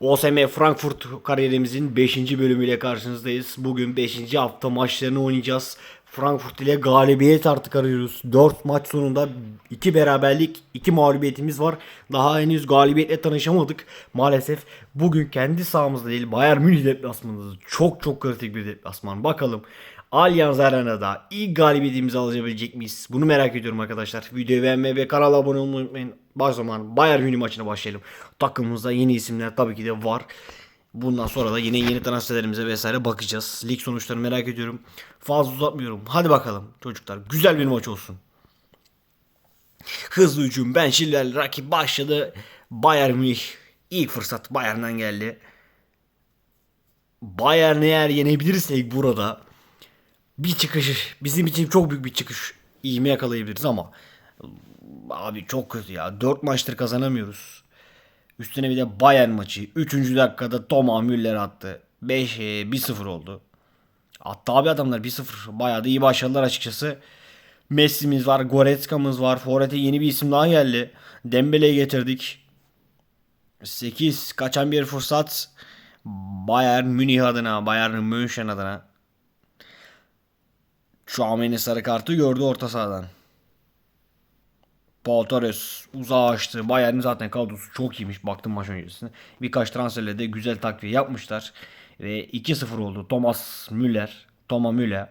OSM Frankfurt kariyerimizin 5. bölümüyle karşınızdayız. Bugün 5. hafta maçlarını oynayacağız. Frankfurt ile galibiyet artık arıyoruz. 4 maç sonunda 2 beraberlik, 2 mağlubiyetimiz var. Daha henüz galibiyetle tanışamadık. Maalesef bugün kendi sahamızda değil Bayern Münih deplasmanımız. Çok çok kritik bir deplasman. Bakalım Allianz Arena'da ilk galibiyetimizi alabilecek miyiz? Bunu merak ediyorum arkadaşlar. Videoyu beğenmeyi ve kanala abone olmayı unutmayın. Baş zaman Bayern Münih maçına başlayalım. Takımımızda yeni isimler tabii ki de var. Bundan sonra da yine yeni transferlerimize vesaire bakacağız. Lig sonuçlarını merak ediyorum. Fazla uzatmıyorum. Hadi bakalım çocuklar. Güzel bir maç olsun. Hızlı hücum. Ben Schiller rakip başladı. Bayern Münih ilk fırsat Bayern'den geldi. Bayern'i eğer yenebilirsek burada bir çıkış bizim için çok büyük bir çıkış ivme yakalayabiliriz ama abi çok kötü ya. 4 maçtır kazanamıyoruz. Üstüne bir de Bayern maçı. 3. dakikada Thomas Müller attı. 5 1-0 oldu. Hatta abi adamlar 1-0. Bayağı da iyi başladılar açıkçası. Messi'miz var, Goretzka'mız var. Forvet'e yeni bir isim daha geldi. Dembele'yi getirdik. 8 kaçan bir fırsat. Bayern Münih adına, Bayern München adına. Chouameni sarı kartı gördü orta sahadan. Paul Torres uzağa açtı. Bayern'in zaten kadrosu çok iyiymiş. Baktım maç öncesinde. Birkaç transferle de güzel takviye yapmışlar. Ve 2-0 oldu. Thomas Müller. Thomas Müller.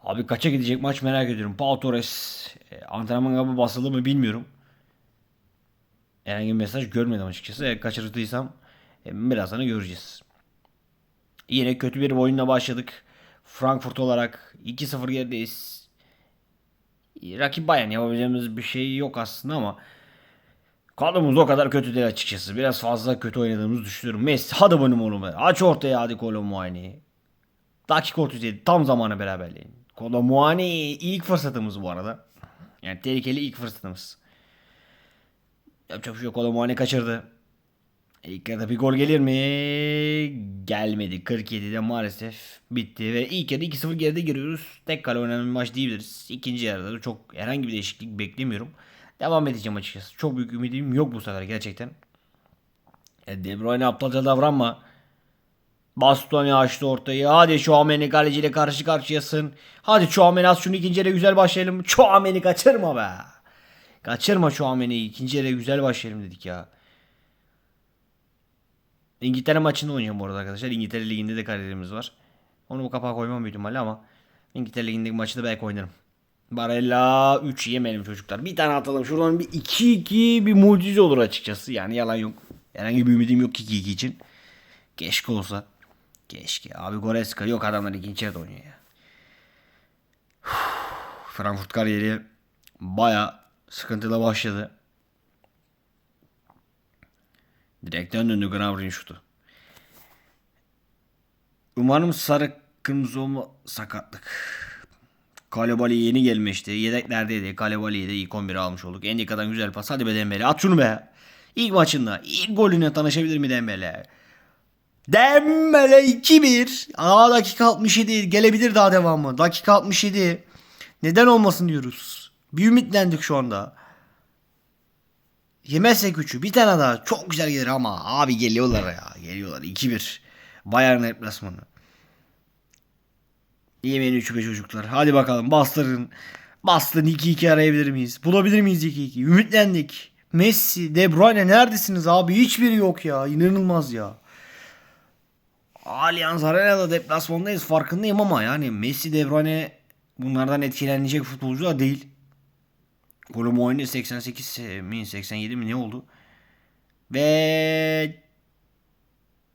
Abi kaça gidecek maç merak ediyorum. Paul Torres e, antrenman kabı basıldı mı bilmiyorum. Herhangi bir mesaj görmedim açıkçası. E, kaçırdıysam e, birazdan göreceğiz. Yine kötü bir oyunla başladık. Frankfurt olarak 2-0 gerideyiz. Rakip Bayern yapabileceğimiz bir şey yok aslında ama kadromuz o kadar kötü değil açıkçası. Biraz fazla kötü oynadığımızı düşünüyorum. Messi hadi benim oğlum. Aç ortaya hadi Kolomuani. Dakika 37 tam zamanı beraberliğin. Kolomuani ilk fırsatımız bu arada. Yani tehlikeli ilk fırsatımız. Yapacak bir şey yok. Kolomuani kaçırdı. İlk yarıda bir gol gelir mi? Gelmedi. 47'de maalesef bitti ve ilk yarıda 2-0 geride giriyoruz. Tek kale oynanan bir maç diyebiliriz. İkinci yarıda da çok herhangi bir değişiklik beklemiyorum. Devam edeceğim açıkçası. Çok büyük ümidim yok bu sefer gerçekten. E, De Bruyne aptalca davranma. Bastoni açtı ortayı. Hadi Chouameni kaleciyle karşı karşıyasın. Hadi Chouameni az şunu ikinci yarı güzel başlayalım. Chouameni kaçırma be. Kaçırma Chouameni'yi. İkinci yarı güzel başlayalım dedik ya. İngiltere maçında oynayacağım bu arada arkadaşlar. İngiltere Ligi'nde de kariyerimiz var. Onu bu kapağa koymam büyük ihtimalle ama İngiltere Ligi'ndeki maçı da belki oynarım. Barella 3 yemeyelim çocuklar. Bir tane atalım. Şuradan bir 2-2 bir mucize olur açıkçası. Yani yalan yok. Herhangi bir ümidim yok 2-2 için. Keşke olsa. Keşke. Abi Goretzka yok adamlar ikinci yarıda oynuyor ya. Frankfurt kariyeri baya sıkıntılı başladı. Direkten döndü Gnabry'in şutu. Umarım sarı kırmızı olma sakatlık. Kalebali yeni gelmişti. Yedeklerdeydi. Kalebali'yi de ilk 11'e almış olduk. Endika'dan güzel pas. Hadi be Dembele. At şunu be. İlk maçında. ilk golüne tanışabilir mi Dembele? Dembele 2-1. Aa dakika 67. Gelebilir daha devamı. Dakika 67. Neden olmasın diyoruz. Bir ümitlendik şu anda. Yemezsek 3'ü bir tane daha çok güzel gelir ama abi geliyorlar ya geliyorlar. 2-1 Bayern deplasmanı. Yemeyin 3'ü be çocuklar. Hadi bakalım bastırın. Bastırın 2-2 arayabilir miyiz? Bulabilir miyiz 2-2 ümitlendik. Messi De Bruyne neredesiniz abi? Hiçbiri yok ya. İnanılmaz ya. Allianz Arena'da deplasmandayız. Farkındayım ama yani Messi De Bruyne bunlardan etkilenecek futbolcu da değil. Golüm oyunu 88 mi 87 mi ne oldu? Ve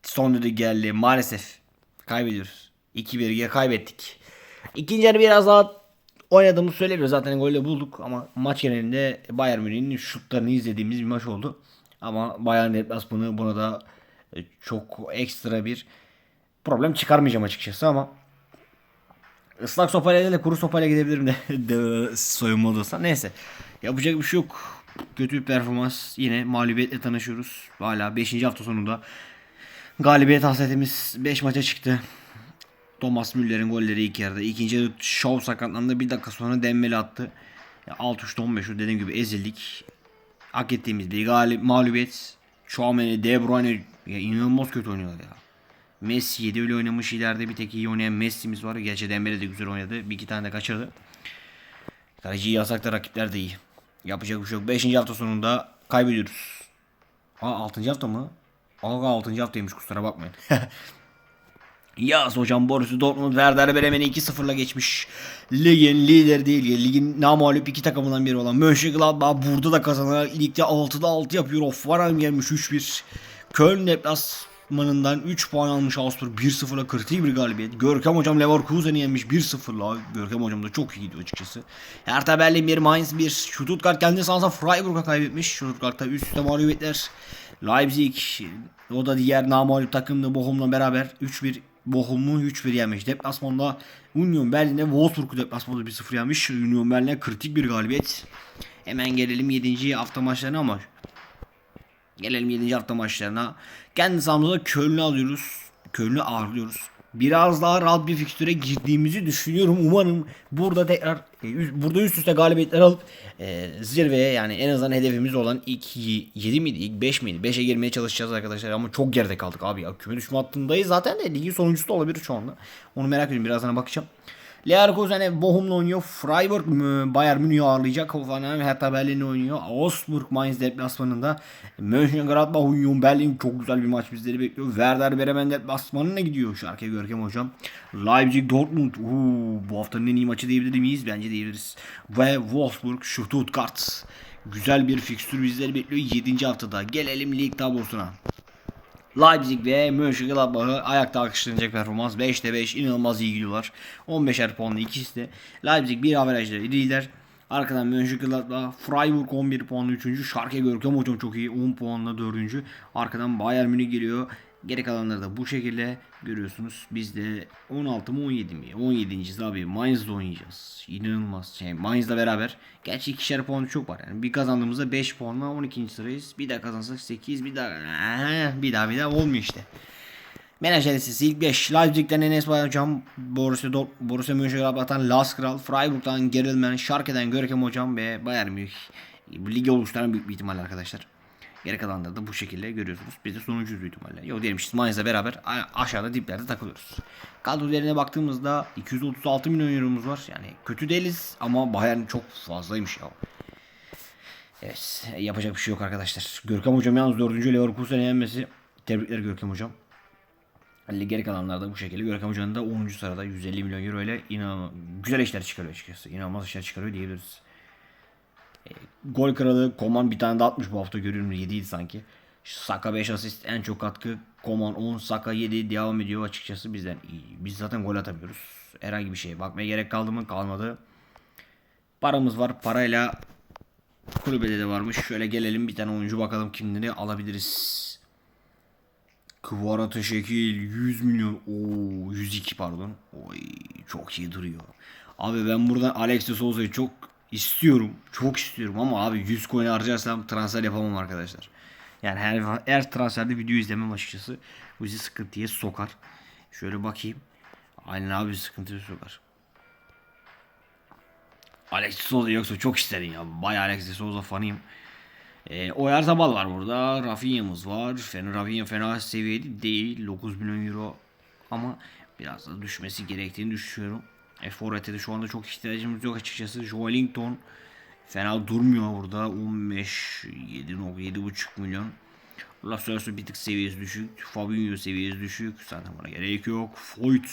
son düdük geldi maalesef. Kaybediyoruz. 2-1'e kaybettik. İkinci yarı biraz daha oynadığımızı söyleyebiliriz. Zaten golü bulduk ama maç genelinde Bayern Münih'in şutlarını izlediğimiz bir maç oldu. Ama Bayern deplasmanı buna da çok ekstra bir problem çıkarmayacağım açıkçası ama Islak sopayla de kuru sopayla gidebilirim de, de soyunma odasına. Neyse. Yapacak bir şey yok. Kötü bir performans. Yine mağlubiyetle tanışıyoruz. Hala 5. hafta sonunda galibiyet hasretimiz 5 maça çıktı. Thomas Müller'in golleri ilk yarıda. İkinci yarı Shaw sakatlandı. Bir dakika sonra Dembele attı. Ya 6-3'te 15 dediğim gibi ezildik. Hak ettiğimiz bir galip, mağlubiyet. Chouameni, De Bruyne ya inanılmaz kötü oynuyorlar ya. Messi 7 öyle oynamış ileride bir tek iyi oynayan Messi'miz var. Gerçi Dembele de güzel oynadı. Bir iki tane de kaçırdı. Kaleciyi yasakta rakipler de iyi. Yapacak bir şey yok. 5. hafta sonunda kaybediyoruz. Aa 6. hafta mı? Aa 6. haftaymış kusura bakmayın. Yaz hocam Borussia Dortmund Werder Bremen'i 2-0'la geçmiş. Ligin lideri değil. Ligin namalüp iki takımından biri olan Mönchengladbach burada da kazanarak ligde 6'da 6 yapıyor. Hoffenheim gelmiş 3-1. Köln deplasmanından 3 puan almış Augsburg 1-0'la kritik bir galibiyet. Görkem hocam Leverkusen'i yenmiş 1-0'la. Görkem hocam da çok iyi gidiyor açıkçası. Hertha Berlin 1, Mainz 1. Stuttgart kendi sahasında Freiburg'a kaybetmiş. Stuttgart'ta üst üste mağlubiyetler. Leipzig o da diğer namalüp takımla Bochum'la beraber 3-1 Bochum'u 3-1 yenmiş. Deplasmanda Union Berlin'e Wolfsburg'u deplasmanda 1-0 yenmiş. Union Berlin'e kritik bir galibiyet. Hemen gelelim 7. hafta maçlarına ama gelelim 7. hafta maçlarına. Kendi sahamızda Köln'ü alıyoruz. Köln'ü ağırlıyoruz. Biraz daha rahat bir fikstüre girdiğimizi düşünüyorum. Umarım burada tekrar e, burada üst üste galibiyetler alıp e, zirveye yani en azından hedefimiz olan ilk 7 miydi ilk 5 miydi? 5'e girmeye çalışacağız arkadaşlar ama çok geride kaldık abi ya. Küme düşme hattındayız zaten de ligin sonuncusu da olabilir şu anda. Onu merak ediyorum birazdan bakacağım. Leverkusen Bochum'la oynuyor. Freiburg Bayern Münih'i ağırlayacak. Hoffenheim Hertha Berlin'le oynuyor. Augsburg Mainz deplasmanında. Mönchengladbach Union Berlin çok güzel bir maç bizleri bekliyor. Werder Bremen deplasmanına gidiyor. Şarkı Görkem hocam. Leipzig Dortmund. Uuu, bu haftanın en iyi maçı diyebilir miyiz? Bence diyebiliriz. Ve Wolfsburg Stuttgart. Güzel bir fikstür bizleri bekliyor 7. haftada. Gelelim lig tablosuna. Leipzig ve Mönchengladbach'ı ayakta alkışlanacak performans. 5'te 5 inanılmaz iyi gidiyorlar. 15'er puanlı ikisi de. Leipzig bir averajla lider. Arkadan Mönchengladbach, Freiburg 11 puanlı 3. Schalke Görkem hocam çok iyi 10 puanla 4. Arkadan Bayern Münih geliyor. Geri kalanları da bu şekilde görüyorsunuz. Biz de 16 mı 17 mi? 17.yiz abi. Mainz'da oynayacağız. İnanılmaz. Şey, Mainz'la beraber. Gerçi ikişer puanı çok var. Yani bir kazandığımızda 5 puanla 12. sırayız. Bir daha kazansak 8. Bir daha bir daha bir daha olmuyor işte. Menajer listesi ilk 5. Leipzig'ten Enes Bayram, Borussia, Dort Borussia Mönchengladbach'tan Lars Kral, Freiburg'dan Gerelmen, Schalke'den Görkem Hocam ve Bayern Münih. Ligi oluşturan büyük bir ihtimal arkadaşlar. Geri kalanları da bu şekilde görüyorsunuz. Biz de sonuncuyuz büyük ihtimalle. Yok diyelim Mainz'la beraber aşağıda diplerde takılıyoruz. Kadro değerine baktığımızda 236 milyon euromuz var. Yani kötü değiliz ama Bayern çok fazlaymış ya. Evet yapacak bir şey yok arkadaşlar. Görkem Hocam yalnız 4. Leverkusen'e yenmesi. Tebrikler Görkem Hocam. Halil geri kalanlar da bu şekilde. Görkem Hoca'nın da 10. sırada 150 milyon euro ile inanılmaz güzel işler çıkarıyor açıkçası. İnanılmaz işler çıkarıyor diyebiliriz. Gol kralı Koman bir tane de atmış bu hafta görüyorum 7 idi sanki. Saka 5 asist en çok katkı. Koman 10 Saka 7 devam ediyor açıkçası bizden. Biz zaten gol atamıyoruz. Herhangi bir şeye bakmaya gerek kaldı mı kalmadı. Paramız var. Parayla kulübede de varmış. Şöyle gelelim bir tane oyuncu bakalım kimleri alabiliriz. Kıvara şekil 100 milyon. Oo 102 pardon. Oy çok iyi duruyor. Abi ben buradan Alex de Souza'yı çok istiyorum. Çok istiyorum ama abi 100 coin harcarsam transfer yapamam arkadaşlar. Yani her, her transferde video izlemem açıkçası. Bu bizi sıkıntıya sokar. Şöyle bakayım. Aynen abi sıkıntıya sokar. Alex Souza yoksa çok isterim ya. Bayağı Alex Souza fanıyım. E, Oyarzabal var burada. Rafinha'mız var. Fena, Rafinha fena seviyede değil. 9 milyon euro. Ama biraz da düşmesi gerektiğini düşünüyorum. E, Forvet'e de şu anda çok ihtiyacımız yok açıkçası. Joelinton fena durmuyor burada. 15 7.7.5 milyon. Lascelles bir tık seviyesi düşük. Fabinho seviyesi düşük. Zaten bana gerek yok. Foyt.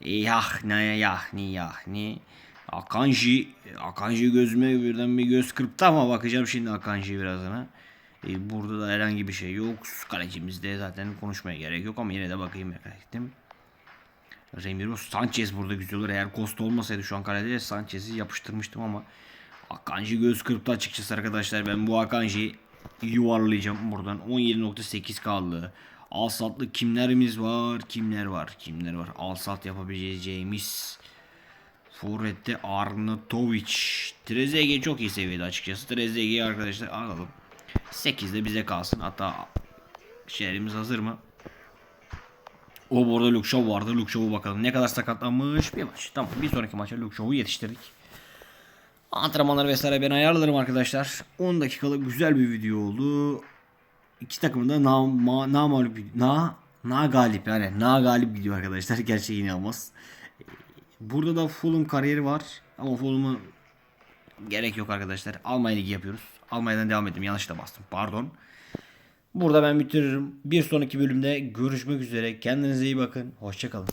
Yahni yahni yahni. Akanji. Akanji gözüme birden bir göz kırptı ama bakacağım şimdi Akanji'ye birazdan. E, burada da herhangi bir şey yok. Kalecimizde zaten konuşmaya gerek yok ama yine de bakayım merak ettim. Remiro Sanchez burada güzel olur. Eğer Costa olmasaydı şu an kalede Sanchez'i yapıştırmıştım ama Akanji göz kırptı açıkçası arkadaşlar. Ben bu Akanji'yi yuvarlayacağım buradan. 17.8 kaldı. Alsatlı kimlerimiz var? Kimler var? Kimler var? Alsat yapabileceğimiz. Forvet'te Arnautovic. Trezeguet çok iyi seviyede açıkçası. Trezeguet'i arkadaşlar alalım. 8'de bize kalsın. Hatta şeylerimiz hazır mı? O bu arada Luke Shaw vardı. Luke Shaw'a bakalım. Ne kadar sakatlanmış bir maç. Tamam bir sonraki maça Luke Shaw'u yetiştirdik. Antrenmanları vesaire ben ayarlarım arkadaşlar. 10 dakikalık güzel bir video oldu. iki takımın da na, ma, na mağlup na na galip yani na galip gidiyor arkadaşlar. Gerçek inanılmaz. Burada da Fulham kariyeri var ama Fulham'ı gerek yok arkadaşlar. Almanya ligi yapıyoruz. Almanya'dan devam ettim. Yanlış da bastım. Pardon. Burada ben bitiririm. Bir sonraki bölümde görüşmek üzere. Kendinize iyi bakın. Hoşçakalın.